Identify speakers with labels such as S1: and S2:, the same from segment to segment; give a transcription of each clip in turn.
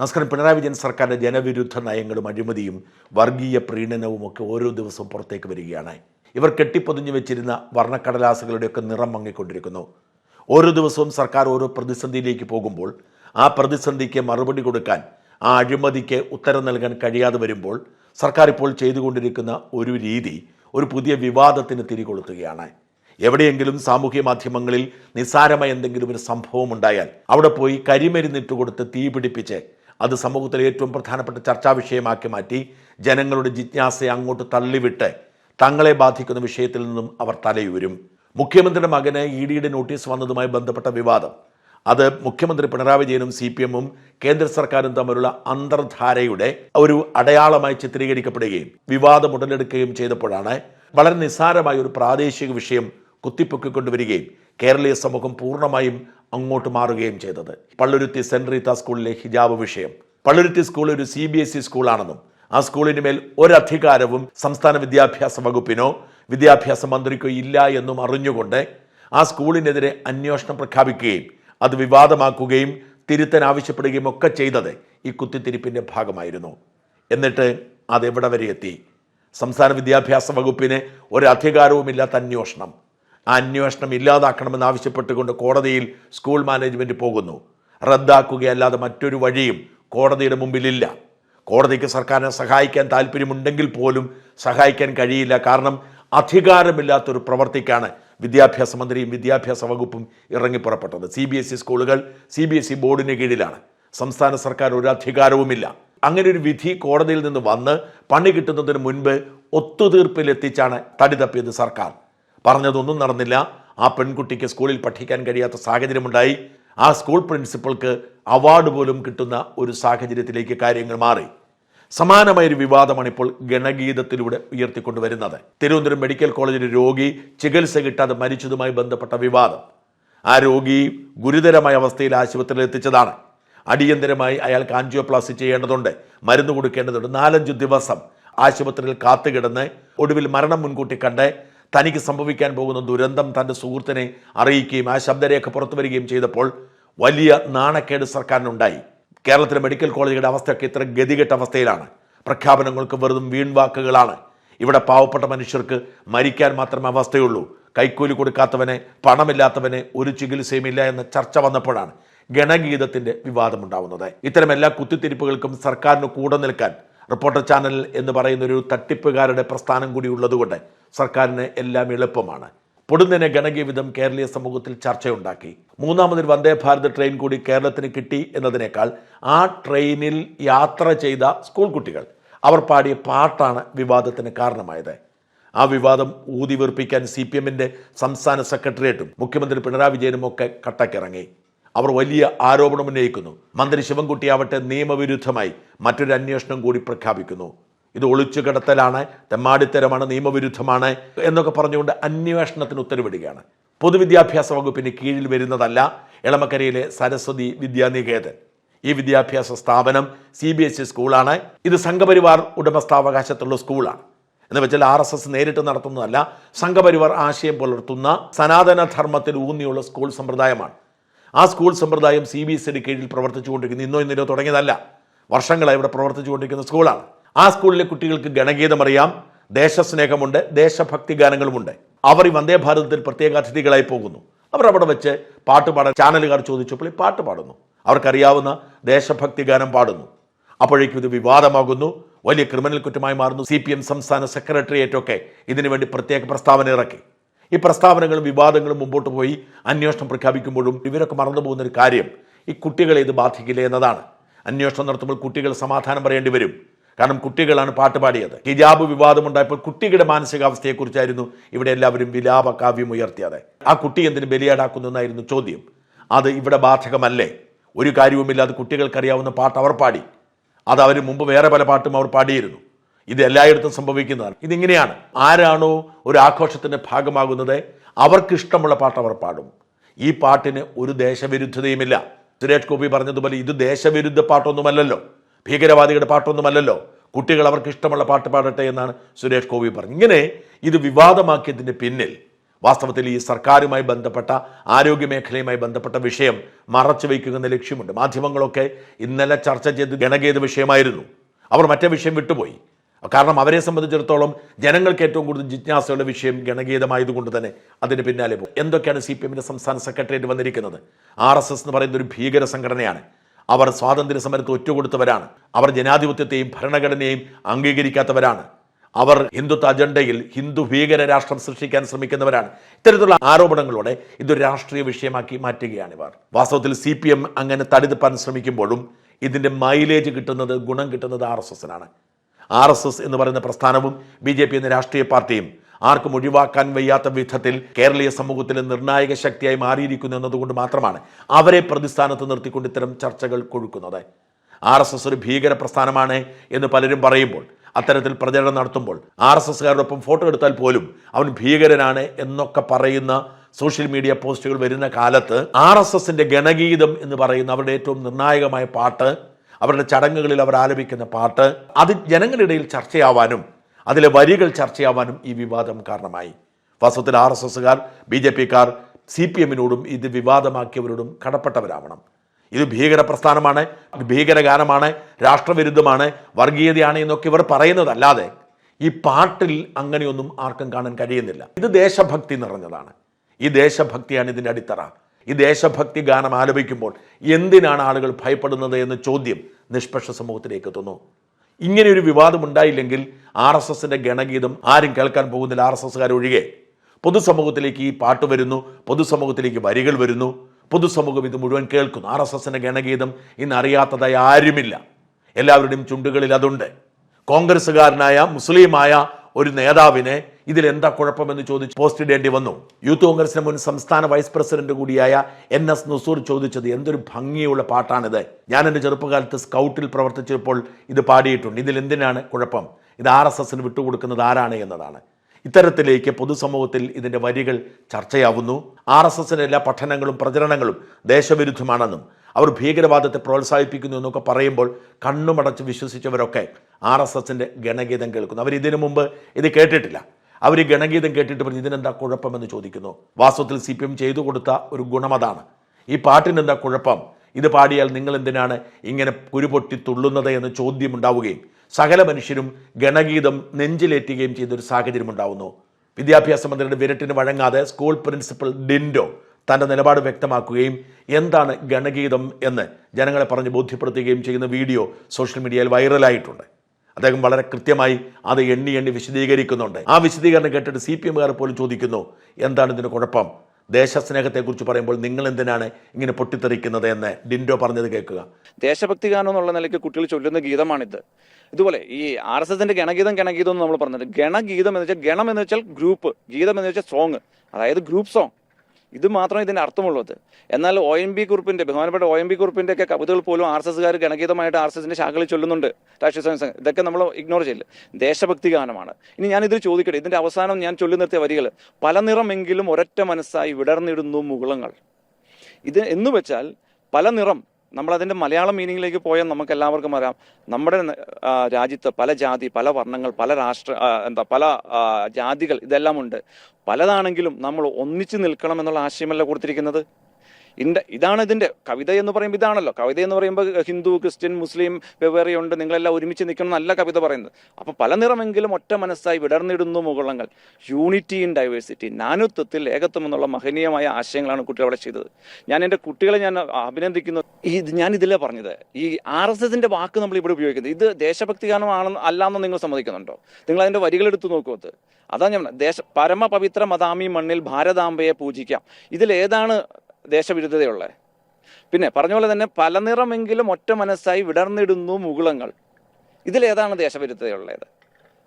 S1: നമസ്കാരം. പിണറായി വിജയൻ സർക്കാരിന്റെ ജനവിരുദ്ധ നയങ്ങളും അഴിമതിയും വർഗീയ പ്രീണനവും ഒക്കെ ഓരോ ദിവസവും പുറത്തേക്ക് വരികയാണ്. ഇവർ കെട്ടിപ്പൊതിഞ്ഞു വെച്ചിരുന്ന വർണക്കടലാസുകളുടെയൊക്കെ നിറം മങ്ങിക്കൊണ്ടിരിക്കുന്നു. ഓരോ ദിവസവും സർക്കാർ ഓരോ പ്രതിസന്ധിയിലേക്ക് പോകുമ്പോൾ ആ പ്രതിസന്ധിക്ക് മറുപടി കൊടുക്കാൻ ആ അഴിമതിക്ക് ഉത്തരം നൽകാൻ കഴിയാതെ വരുമ്പോൾ സർക്കാർ ഇപ്പോൾ ചെയ്തുകൊണ്ടിരിക്കുന്ന ഒരു രീതി ഒരു പുതിയ വിവാദത്തിന് തിരികൊളുത്തുകയാണ്. എവിടെയെങ്കിലും സാമൂഹ്യ മാധ്യമങ്ങളിൽ നിസ്സാരമായ എന്തെങ്കിലും ഒരു സംഭവം ഉണ്ടായാൽ അവിടെ പോയി കരിമരുന്നിട്ട് കൊടുത്ത് അത് സമൂഹത്തിലെ ഏറ്റവും പ്രധാനപ്പെട്ട ചർച്ചാ വിഷയമാക്കി മാറ്റി ജനങ്ങളുടെ ജിജ്ഞാസയെ അങ്ങോട്ട് തള്ളിവിട്ട് തങ്ങളെ ബാധിക്കുന്ന വിഷയത്തിൽ നിന്നും അവർ തലയുവരും മുഖ്യമന്ത്രിയുടെ മകന് ഇ ഡിയുടെ നോട്ടീസ് വന്നതുമായി ബന്ധപ്പെട്ട വിവാദം. അത് മുഖ്യമന്ത്രി പിണറായി വിജയനും സി പി എമ്മും കേന്ദ്ര സർക്കാരും തമ്മിലുള്ള അന്തർധാരയുടെ ഒരു അടയാളമായി ചിത്രീകരിക്കപ്പെടുകയും വിവാദം ഉടലെടുക്കുകയും ചെയ്തപ്പോഴാണ് വളരെ നിസ്സാരമായ ഒരു പ്രാദേശിക വിഷയം കുത്തിപ്പൊക്കിക്കൊണ്ടുവരികയും കേരളീയ സമൂഹം പൂർണമായും അങ്ങോട്ട് മാറുകയും ചെയ്തത്. പള്ളുരുത്തി സെന്റ് റീത്ത സ്കൂളിലെ ഹിജാബ് വിഷയം. പള്ളുരുത്തി സ്കൂൾ ഒരു സി ബി എസ് ഇ സ്കൂളാണെന്നും ആ സ്കൂളിന് മേൽ ഒരധികാരവും സംസ്ഥാന വിദ്യാഭ്യാസ വകുപ്പിനോ വിദ്യാഭ്യാസ മന്ത്രിക്കോ ഇല്ല എന്നും അറിഞ്ഞുകൊണ്ട് ആ സ്കൂളിനെതിരെ അന്വേഷണം പ്രഖ്യാപിക്കുകയും അത് വിവാദമാക്കുകയും തിരുത്തൻ ആവശ്യപ്പെടുകയും ഒക്കെ ചെയ്തത് ഈ കുത്തിത്തിരിപ്പിന്റെ ഭാഗമായിരുന്നു. എന്നിട്ട് അതെവിടെ വരെ എത്തി? സംസ്ഥാന വിദ്യാഭ്യാസ വകുപ്പിന് ഒരധികാരവുമില്ലാത്ത അന്വേഷണം. അന്വേഷണം ഇല്ലാതാക്കണമെന്ന് ആവശ്യപ്പെട്ടുകൊണ്ട് കോടതിയിൽ സ്കൂൾ മാനേജ്മെന്റ് പോകുന്നു. റദ്ദാക്കുകയല്ലാതെ മറ്റൊരു വഴിയും കോടതിയുടെ മുമ്പിലില്ല. കോടതിക്ക് സർക്കാരിനെ സഹായിക്കാൻ താല്പര്യമുണ്ടെങ്കിൽ പോലും സഹായിക്കാൻ കഴിയില്ല. കാരണം അധികാരമില്ലാത്തൊരു പ്രവർത്തിക്കാണ് വിദ്യാഭ്യാസ മന്ത്രിയും വിദ്യാഭ്യാസ വകുപ്പും ഇറങ്ങി പുറപ്പെട്ടത്. സി ബി എസ് ഇ സ്കൂളുകൾ സി ബി എസ് ഇ ബോർഡിന് കീഴിലാണ്. സംസ്ഥാന സർക്കാർ ഒരു അധികാരവുമില്ല. അങ്ങനെ ഒരു വിധി കോടതിയിൽ നിന്ന് വന്ന് പണി കിട്ടുന്നതിന് മുൻപ് ഒത്തുതീർപ്പിലെത്തിച്ചാണ് തടി തപ്പിയത് സർക്കാർ. പറഞ്ഞതൊന്നും നടന്നില്ല. ആ പെൺകുട്ടിക്ക് സ്കൂളിൽ പഠിക്കാൻ കഴിയാത്ത സാഹചര്യമുണ്ടായി. ആ സ്കൂൾ പ്രിൻസിപ്പൾക്ക് അവാർഡ് പോലും കിട്ടുന്ന ഒരു സാഹചര്യത്തിലേക്ക് കാര്യങ്ങൾ മാറി. സമാനമായൊരു വിവാദമാണ് ഇപ്പോൾ ഗണഗീതത്തിലൂടെ ഉയർത്തിക്കൊണ്ടുവരുന്നത്. തിരുവനന്തപുരം മെഡിക്കൽ കോളേജിലെ രോഗി ചികിത്സ കിട്ടാതെ മരിച്ചതുമായി ബന്ധപ്പെട്ട വിവാദം. ആ രോഗി ഗുരുതരമായ അവസ്ഥയിൽ ആശുപത്രിയിൽ എത്തിച്ചതാണ്. അടിയന്തരമായി അയാൾക്ക് ആൻജിയോപ്ലാസ്റ്റി ചെയ്യേണ്ടതുണ്ട്. മരുന്ന് കൊടുക്കേണ്ടതുണ്ട്. നാലഞ്ച് ദിവസം ആശുപത്രിയിൽ കാത്തുകിടന്ന് ഒടുവിൽ മരണം മുൻകൂട്ടി കണ്ട് തനിക്ക് സംഭവിക്കാൻ പോകുന്ന ദുരന്തം തന്റെ സുഹൃത്തിനെ അറിയിക്കുകയും ആ ശബ്ദരേഖ പുറത്തു വരികയും ചെയ്തപ്പോൾ വലിയ നാണക്കേട് സർക്കാരിനുണ്ടായി. കേരളത്തിലെ മെഡിക്കൽ കോളേജുകളുടെ അവസ്ഥയൊക്കെ ഇത്ര ഗതികെട്ട അവസ്ഥയിലാണ്. പ്രഖ്യാപനങ്ങൾക്ക് വെറും വീൺവാക്കുകളാണ്. ഇവിടെ പാവപ്പെട്ട മനുഷ്യർക്ക് മരിക്കാൻ മാത്രമേ അവസ്ഥയുള്ളൂ. കൈക്കൂലി കൊടുക്കാത്തവനെ പണമില്ലാത്തവനെ ഒരു ചികിത്സയുമില്ല എന്ന ചർച്ച വന്നപ്പോഴാണ് ഗണഗീതത്തിന്റെ വിവാദമുണ്ടാവുന്നത്. ഇത്തരം എല്ലാ കുത്തിത്തിരിപ്പുകൾക്കും സർക്കാരിന് കൂടെ നിൽക്കാൻ റിപ്പോർട്ടർ ചാനൽ എന്ന് പറയുന്ന ഒരു തട്ടിപ്പുകാരുടെ പ്രസ്ഥാനം കൂടി ഉള്ളതുകൊണ്ട് സർക്കാരിന് എല്ലാം എളുപ്പമാണ്. പൊടുന്നതിനെ ഗണകീയവിധം കേരളീയ സമൂഹത്തിൽ ചർച്ചയുണ്ടാക്കി. മൂന്നാമതൊരു വന്ദേ ഭാരത് ട്രെയിൻ കൂടി കേരളത്തിന് കിട്ടി എന്നതിനേക്കാൾ ആ ട്രെയിനിൽ യാത്ര ചെയ്ത സ്കൂൾ കുട്ടികൾ അവർ പാടിയ പാട്ടാണ് വിവാദത്തിന് കാരണമായത്. ആ വിവാദം ഊതി വീർപ്പിക്കാൻ സി പി സംസ്ഥാന സെക്രട്ടേറിയറ്റും മുഖ്യമന്ത്രി പിണറായി വിജയനും ഒക്കെ കട്ടക്കിറങ്ങി. അവർ വലിയ ആരോപണം ഉന്നയിക്കുന്നു. മന്ത്രി ശിവൻകുട്ടിയാവട്ടെ നിയമവിരുദ്ധമായി മറ്റൊരു അന്വേഷണം കൂടി പ്രഖ്യാപിക്കുന്നു. ഇത് ഒളിച്ചു കിടത്തലാണ് തെമ്മാടിത്തരമാണ് നിയമവിരുദ്ധമാണ് എന്നൊക്കെ പറഞ്ഞുകൊണ്ട് അന്വേഷണത്തിന് ഉത്തരവിടുകയാണ്. പൊതുവിദ്യാഭ്യാസ വകുപ്പിന് കീഴിൽ വരുന്നതല്ല എളമക്കരയിലെ സരസ്വതി വിദ്യാനികേതൻ. ഈ വിദ്യാഭ്യാസ സ്ഥാപനം സി ബി എസ് ഇ സ്കൂളാണ്. ഇത് സംഘപരിവാർ ഉടമസ്ഥാവകാശത്തുള്ള സ്കൂളാണ്. എന്ന് വെച്ചാൽ ആർ എസ് എസ് നേരിട്ട് നടത്തുന്നതല്ല സംഘപരിവാർ ആശയം പുലർത്തുന്ന സനാതന ധർമ്മത്തിൽ ഊന്നിയുള്ള സ്കൂൾ സമ്പ്രദായമാണ്. ആ സ്കൂൾ സമ്പ്രദായം സി ബി എസ് ഇയുടെ കീഴിൽ പ്രവർത്തിച്ചുകൊണ്ടിരിക്കുന്നു. ഇന്നോ ഇന്നോ തുടങ്ങിയതല്ല. വർഷങ്ങളായി ഇവിടെ പ്രവർത്തിച്ചുകൊണ്ടിരിക്കുന്ന സ്കൂളാണ്. ആ സ്കൂളിലെ കുട്ടികൾക്ക് ഗണഗീതം അറിയാം ദേശസ്നേഹമുണ്ട് ദേശഭക്തി ഗാനങ്ങളുമുണ്ട്. അവർ ഈ വന്ദേ ഭാരതത്തിൽ പ്രത്യേക അതിഥികളായി പോകുന്നു. അവർ അവിടെ വെച്ച് പാട്ട് പാടാൻ ചാനലുകാർ ചോദിച്ചപ്പോൾ ഈ പാട്ട് പാടുന്നു. അവർക്കറിയാവുന്ന ദേശഭക്തി ഗാനം പാടുന്നു. അപ്പോഴേക്കും ഇത് വിവാദമാകുന്നു. വലിയ ക്രിമിനൽ കുറ്റമായി മാറുന്നു. സി പി എം സംസ്ഥാന സെക്രട്ടേറിയറ്റ് ഒക്കെ ഇതിനുവേണ്ടി പ്രത്യേക പ്രസ്താവന ഇറക്കി. ഈ പ്രസ്താവനകളും വിവാദങ്ങളും മുമ്പോട്ട് പോയി അന്വേഷണം പ്രഖ്യാപിക്കുമ്പോഴും ഇവരൊക്കെ മറന്നു പോകുന്ന ഒരു കാര്യം ഈ കുട്ടികളെ ഇത് ബാധിക്കില്ല എന്നതാണ്. അന്വേഷണം നടത്തുമ്പോൾ കുട്ടികൾ സമാധാനം പറയേണ്ടി വരും. കാരണം കുട്ടികളാണ് പാട്ട് പാടിയത്. ഹിജാബ് വിവാദമുണ്ടായപ്പോൾ കുട്ടികളുടെ മാനസികാവസ്ഥയെക്കുറിച്ചായിരുന്നു ഇവിടെ എല്ലാവരും വിലാപ കാവ്യം ഉയർത്തിയത്. ആ കുട്ടി എന്തിന് ബലിയാടാക്കുന്നു എന്നായിരുന്നു ചോദ്യം. അത് ഇവിടെ ബാധകമല്ലേ? ഒരു കാര്യവുമില്ലാതെ കുട്ടികൾക്കറിയാവുന്ന പാട്ട് അവർ പാടി. അത് അവർ മുമ്പ് വേറെ പല പാട്ടും അവർ പാടിയിരുന്നു. ഇത് എല്ലായിടത്തും സംഭവിക്കുന്നതാണ്. ഇതിങ്ങനെയാണ്. ആരാണോ ഒരു ആഘോഷത്തിന്റെ ഭാഗമാകുന്നത് അവർക്കിഷ്ടമുള്ള പാട്ട് അവർ പാടും. ഈ പാട്ടിന് ഒരു ദേശവിരുദ്ധതയുമില്ല. സുരേഷ് ഗോപി പറഞ്ഞതുപോലെ ഇത് ദേശവിരുദ്ധ പാട്ടൊന്നുമല്ലല്ലോ. ഭീകരവാദികളുടെ പാട്ടൊന്നുമല്ലല്ലോ. കുട്ടികൾ അവർക്ക് ഇഷ്ടമുള്ള പാട്ട് പാടട്ടെ എന്നാണ് സുരേഷ് ഗോപി പറഞ്ഞത്. ഇങ്ങനെ ഇത് വിവാദമാക്കിയതിന്റെ പിന്നിൽ വാസ്തവത്തിൽ ഈ സർക്കാരുമായി ബന്ധപ്പെട്ട ആരോഗ്യ മേഖലയുമായി ബന്ധപ്പെട്ട വിഷയം മറച്ചു വയ്ക്കുന്ന ലക്ഷ്യമുണ്ട്. മാധ്യമങ്ങളൊക്കെ ഇന്നലെ ചർച്ച ചെയ്ത് ഗണഗീത വിഷയമായിരുന്നു. അവർ മറ്റേ വിഷയം വിട്ടുപോയി. കാരണം അവരെ സംബന്ധിച്ചിടത്തോളം ജനങ്ങൾക്ക് ഏറ്റവും കൂടുതൽ ജിജ്ഞാസയുള്ള വിഷയം ഗണഗീതമായതുകൊണ്ട് തന്നെ അതിന് പിന്നാലെ പോകും. എന്തൊക്കെയാണ് സി പി എമ്മിന്റെ സംസ്ഥാന സെക്രട്ടേറിയറ്റ് വന്നിരിക്കുന്നത്? ആർ എസ് എസ് എന്ന് പറയുന്ന ഒരു ഭീകര സംഘടനയാണ്. അവർ സ്വാതന്ത്ര്യ സമരത്ത് ഒറ്റുകൊടുത്തവരാണ്. അവർ ജനാധിപത്യത്തെയും ഭരണഘടനയെയും അംഗീകരിക്കാത്തവരാണ്. അവർ ഹിന്ദുത്വ അജണ്ടയിൽ ഹിന്ദു ഭീകര രാഷ്ട്രം സൃഷ്ടിക്കാൻ ശ്രമിക്കുന്നവരാണ്. ഇത്തരത്തിലുള്ള ആരോപണങ്ങളോടെ ഇതൊരു രാഷ്ട്രീയ വിഷയമാക്കി മാറ്റുകയാണ് ഇവർ. വാസ്തവത്തിൽ സി പി എം അങ്ങനെ തടിതപ്പാൻ ശ്രമിക്കുമ്പോഴും ഇതിന്റെ മൈലേജ് കിട്ടുന്നത് ഗുണം കിട്ടുന്നത് ആർ എസ് എസിനാണ്. ആർ എസ് എസ് എന്ന് പറയുന്ന പ്രസ്ഥാനവും ബി ജെ പി എന്ന രാഷ്ട്രീയ പാർട്ടിയും ആർക്കും ഒഴിവാക്കാൻ വയ്യാത്ത വിധത്തിൽ കേരളീയ സമൂഹത്തിലെ നിർണായക ശക്തിയായി മാറിയിരിക്കുന്നു എന്നതുകൊണ്ട് മാത്രമാണ് അവരെ പ്രതിസ്ഥാനത്ത് നിർത്തിക്കൊണ്ട് ഇത്തരം ചർച്ചകൾ കൊഴുക്കുന്നത്. ആർ എസ് എസ് ഒരു ഭീകര പ്രസ്ഥാനമാണ് എന്ന് പലരും പറയുമ്പോൾ അത്തരത്തിൽ പ്രചരണം നടത്തുമ്പോൾ ആർ എസ് എസ്കാരോടൊപ്പം ഫോട്ടോ എടുത്താൽ പോലും അവൻ ഭീകരനാണ് എന്നൊക്കെ പറയുന്ന സോഷ്യൽ മീഡിയ പോസ്റ്റുകൾ വരുന്ന കാലത്ത് ആർ എസ് എസിന്റെ ഗണഗീതം എന്ന് പറയുന്ന അവരുടെ ഏറ്റവും നിർണായകമായ പാട്ട് അവരുടെ ചടങ്ങുകളിൽ അവർ ആലപിക്കുന്ന പാട്ട് അത് ജനങ്ങളിടയിൽ ചർച്ചയാവാനും അതിലെ വരികൾ ചർച്ചയാവാനും ഈ വിവാദം കാരണമായി. വാസ്തവത്തിൽ ആർ എസ് എസുകാർ ബി ജെ പിക്കാർ സി പി എമ്മിനോടും ഇത് വിവാദമാക്കിയവരോടും കടപ്പെട്ടവരാവണം. ഇത് ഭീകര പ്രസ്ഥാനമാണ് ഭീകരഗാനമാണ് രാഷ്ട്രവിരുദ്ധമാണ് വർഗീയതയാണ് എന്നൊക്കെ ഇവർ പറയുന്നതല്ലാതെ ഈ പാട്ടിൽ അങ്ങനെയൊന്നും ആർക്കും കാണാൻ കഴിയുന്നില്ല. ഇത് ദേശഭക്തി നിറഞ്ഞതാണ്. ഈ ദേശഭക്തിയാണ് ഇതിന്റെ അടിത്തറ. ഈ ദേശഭക്തി ഗാനം ആലപിക്കുമ്പോൾ എന്തിനാണ് ആളുകൾ ഭയപ്പെടുന്നത് എന്ന ചോദ്യം നിഷ്പക്ഷ സമൂഹത്തിലേക്ക് എത്തുന്നു. ഇങ്ങനെ ഒരു വിവാദം ഉണ്ടായില്ലെങ്കിൽ ആർ എസ് എസിന്റെ ഗണഗീതം ആരും കേൾക്കാൻ പോകുന്നില്ല ആർ എസ് എസ്സുകാർ ഒഴികെ പൊതുസമൂഹത്തിലേക്ക് ഈ പാട്ട് വരുന്നു പൊതുസമൂഹത്തിലേക്ക് വരികൾ വരുന്നു പൊതുസമൂഹം ഇത് മുഴുവൻ കേൾക്കുന്നു. ആർ എസ് എസിന്റെ ഗണഗീതം ഇന്ന് അറിയാത്തതായി ആരുമില്ല. എല്ലാവരുടെയും ചുണ്ടുകളിൽ അതുണ്ട്. കോൺഗ്രസ്സുകാരനായ മുസ്ലിമായ ഒരു നേതാവിനെ ഇതിൽ എന്താ കുഴപ്പമെന്ന് ചോദിച്ച് പോസ്റ്റ് ഇടേണ്ടി വന്നു. യൂത്ത് കോൺഗ്രസിന് മുൻ സംസ്ഥാന വൈസ് പ്രസിഡന്റ് കൂടിയായ എൻ എസ് നസൂർ ചോദിച്ചത് എന്തൊരു ഭംഗിയുള്ള പാട്ടാണിത്. ഞാൻ എന്റെ ചെറുപ്പകാലത്ത് സ്കൗട്ടിൽ പ്രവർത്തിച്ചപ്പോൾ ഇത് പാടിയിട്ടുണ്ട്. ഇതിൽ എന്തിനാണ് കുഴപ്പം? ഇത് ആർ എസ് എസിന് വിട്ടുകൊടുക്കുന്നത് ആരാണ് എന്നതാണ്. ഇത്തരത്തിലേക്ക് പൊതുസമൂഹത്തിൽ ഇതിന്റെ വരികൾ ചർച്ചയാവുന്നു. ആർ എസ് എല്ലാ പഠനങ്ങളും പ്രചരണങ്ങളും ദേശവിരുദ്ധമാണെന്നും അവർ ഭീകരവാദത്തെ പ്രോത്സാഹിപ്പിക്കുന്നു എന്നൊക്കെ പറയുമ്പോൾ കണ്ണുമടച്ച് വിശ്വസിച്ചവരൊക്കെ ആർ എസ് എസിന്റെ ഗണഗീതം കേൾക്കുന്നു. അവർ ഇതിനു മുമ്പ് ഇത് കേട്ടിട്ടില്ല. അവർ ഗണഗീതം കേട്ടിട്ട് പറഞ്ഞ് ഇതിനെന്താ കുഴപ്പമെന്ന് ചോദിക്കുന്നു. വാസ്തവത്തിൽ സി പി എം ചെയ്തു കൊടുത്ത ഒരു ഗുണമതാണ് ഈ പാട്ടിനെന്താ കുഴപ്പം? ഇത് പാടിയാൽ നിങ്ങൾ എന്തിനാണ് ഇങ്ങനെ കുരുപൊട്ടി തുള്ളുന്നത് എന്ന് ചോദ്യം ഉണ്ടാവുകയും സകല മനുഷ്യരും ഗണഗീതം നെഞ്ചിലേറ്റുകയും ചെയ്തൊരു സാഹചര്യം ഉണ്ടാവുന്നു. വിദ്യാഭ്യാസ മന്ത്രിയുടെ വിരട്ടിന് വഴങ്ങാതെ സ്കൂൾ പ്രിൻസിപ്പൽ ഡിൻഡോ തന്റെ നിലപാട് വ്യക്തമാക്കുകയും എന്താണ് ഗണഗീതം എന്ന് ജനങ്ങളെ പറഞ്ഞ് ബോധ്യപ്പെടുത്തുകയും ചെയ്യുന്ന വീഡിയോ സോഷ്യൽ മീഡിയയിൽ വൈറലായിട്ടുണ്ട്. അദ്ദേഹം വളരെ കൃത്യമായി അത് എണ്ണി എണ്ണി വിശദീകരിക്കുന്നുണ്ട്. ആ വിശദീകരണം കേട്ടിട്ട് സി പി എമ്മുകാർ പോലും ചോദിക്കുന്നു എന്താണ് ഇതിന് കുഴപ്പം? ദേശസ്നേഹത്തെക്കുറിച്ച് പറയുമ്പോൾ നിങ്ങൾ എന്തിനാണ് ഇങ്ങനെ പൊട്ടിത്തെറിക്കുന്നത്? എന്ന് ഡിൻഡോ പറഞ്ഞത് കേൾക്കുക.
S2: ദേശഭക്തി ഗാനം എന്നുള്ള നിലയ്ക്ക് കുട്ടികൾ ചൊല്ലുന്ന ഗീതമാണിത്. ഇതുപോലെ ഈ ആർ എസ് എസിന്റെ ഗണഗീതം ഗണഗീതം എന്ന് നമ്മൾ പറഞ്ഞത്. ഗണഗീതം എന്ന് വെച്ചാൽ ഗണം എന്ന് വെച്ചാൽ ഗ്രൂപ്പ് ഗീതം എന്ന് വെച്ചാൽ സോങ് അതായത് ഗ്രൂപ്പ് സോങ്. ഇത് മാത്രമേ ഇതിന്റെ അർത്ഥമുള്ളത് എന്നാൽ ഒ എൻ ബി കുറിപ്പിന്റെ ബഹുമാനപ്പെട്ട ഒ എൻ ബി കുറിപ്പിന്റെ ഒക്കെ കവിതകൾ പോലും ആർ എസ് എസ്സുകാർ ഗണഗീതമായിട്ട് ആർ എസ് എസിന്റെ ശാഖകളിൽ ചൊല്ലുന്നുണ്ട്. രാഷ്ട്രീയ സ്വയം ഇതൊക്കെ നമ്മൾ ഇഗ്നോർ ചെയ്യില്ല ദേശഭക്തി ഗാനമാണ്. ഇനി ഇതിൽ ചോദിക്കട്ടെ ഇതിന്റെ അവസാനം ഞാൻ ചൊല്ലി നിർത്തിയ വരികൾ. പല നിറമെങ്കിലും ഒരൊറ്റ മനസ്സായി വിടർന്നിടുന്നു മുകുളങ്ങൾ. ഇത് എന്ന് വെച്ചാൽ പല നിറം നമ്മളതിന്റെ മലയാളം മീനിങ്ങിലേക്ക് പോയാൽ നമുക്ക് എല്ലാവർക്കും അറിയാം. നമ്മുടെ രാജ്യത്ത് പല ജാതി പല വർണങ്ങൾ പല രാഷ്ട്ര എന്താ പല ജാതികൾ ഇതെല്ലാം ഉണ്ട്. പലതാണെങ്കിലും നമ്മൾ ഒന്നിച്ചു നിൽക്കണം എന്നുള്ള ആശയമല്ല കൊടുത്തിരിക്കുന്നത്. ഇന്റെ ഇതാണ് ഇതിന്റെ കവിത എന്ന് പറയുമ്പോൾ ഇതാണല്ലോ. കവിത എന്ന് പറയുമ്പോൾ ഹിന്ദു ക്രിസ്ത്യൻ മുസ്ലിം വെവ്വേറെയുണ്ട് നിങ്ങളെല്ലാം ഒരുമിച്ച് നിൽക്കണം നല്ല കവിത പറയുന്നത്. അപ്പോൾ പല നിറമെങ്കിലും ഒറ്റ മനസ്സായി വിടർന്നിടുന്നു മുകുളങ്ങൾ യൂണിറ്റി ഇൻ ഡൈവേഴ്സിറ്റി നാനുത്വത്തിൽ ഏകത്വം എന്നുള്ള മഹനീയമായ ആശയങ്ങളാണ് കുട്ടികൾ അവിടെ ചെയ്തത്. ഞാൻ എന്റെ കുട്ടികളെ ഞാൻ അഭിനന്ദിക്കുന്നു. ഈ ഞാൻ ഇതിലേ പറഞ്ഞത്. ഈ ആർ എസ് എസിന്റെ വാക്ക് നമ്മൾ ഇവിടെ ഉപയോഗിക്കുന്നത്. ഇത് ദേശഭക്തി ഗാനമാണെന്ന് അല്ലാന്ന് നിങ്ങൾ സമ്മതിക്കുന്നുണ്ടോ? നിങ്ങൾ എടുത്തു നോക്കൂ അത്. അതാ ഞാൻ. ദേശ പരമപവിത്ര മതാമി മണ്ണിൽ ഭാരതാംബയെ പൂജിക്കാം. ഇതിൽ ഏതാണ് ദേശവിരുദ്ധതയുള്ളത് പിന്നെ പറഞ്ഞ പോലെ തന്നെ പല നിറമെങ്കിലും ഒറ്റ മനസ്സായി വിടർന്നിടുന്നു മുകുളങ്ങൾ. ഇതിലേതാണ് ദേശവിരുദ്ധതയുള്ളത്?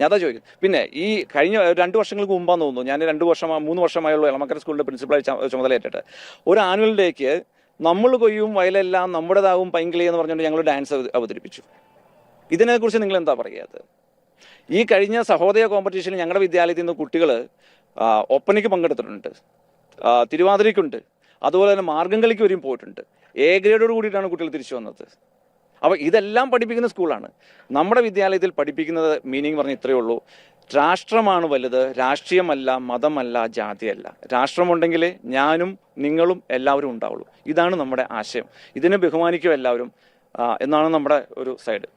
S2: ഞാൻ അതാ ചോദിക്കും പിന്നെ ഈ കഴിഞ്ഞ രണ്ട് വർഷങ്ങൾക്ക് മുമ്പാന്ന് തോന്നുന്നു. ഞാൻ രണ്ട് വർഷം മൂന്ന് വർഷമായുള്ള എളമക്കര സ്കൂളിന്റെ പ്രിൻസിപ്പളായി ചുമതല ചുമതലയേറ്റിട്ട്. ഒരു ആനുവൽ ഡേക്ക് നമ്മൾ കൊയ്യും വയലെല്ലാം നമ്മുടേതാവും പൈങ്കിളി എന്ന് പറഞ്ഞുകൊണ്ട് ഞങ്ങൾ ഡാൻസ് അവതരിപ്പിച്ചു. ഇതിനെക്കുറിച്ച് നിങ്ങൾ എന്താ പറയുക ഈ കഴിഞ്ഞ സഹോദയ കോമ്പറ്റീഷനിൽ ഞങ്ങളുടെ വിദ്യാലയത്തിൽ നിന്ന് കുട്ടികൾ ഒപ്പനയ്ക്ക് പങ്കെടുത്തിട്ടുണ്ട്. തിരുവാതിരയ്ക്കുണ്ട്. അതുപോലെ തന്നെ മാർഗം കളിക്ക് വരെയും പോയിട്ടുണ്ട്. എ ഗ്രേഡോട് കൂടിയിട്ടാണ് കുട്ടികൾ തിരിച്ചു വന്നത്. അപ്പോൾ ഇതെല്ലാം പഠിപ്പിക്കുന്ന സ്കൂളാണ്. നമ്മുടെ വിദ്യാലയത്തിൽ പഠിപ്പിക്കുന്നത് മീനിങ് പറഞ്ഞ ഇത്രയേ ഉള്ളൂ. രാഷ്ട്രമാണ് വലുത് രാഷ്ട്രീയമല്ല മതമല്ല ജാതിയല്ല. രാഷ്ട്രമുണ്ടെങ്കിലേ ഞാനും നിങ്ങളും എല്ലാവരും ഉണ്ടാവുള്ളൂ. ഇതാണ് നമ്മുടെ ആശയം. ഇതിനെ ബഹുമാനിക്കും എല്ലാവരും എന്നാണ് നമ്മുടെ ഒരു സൈഡ്.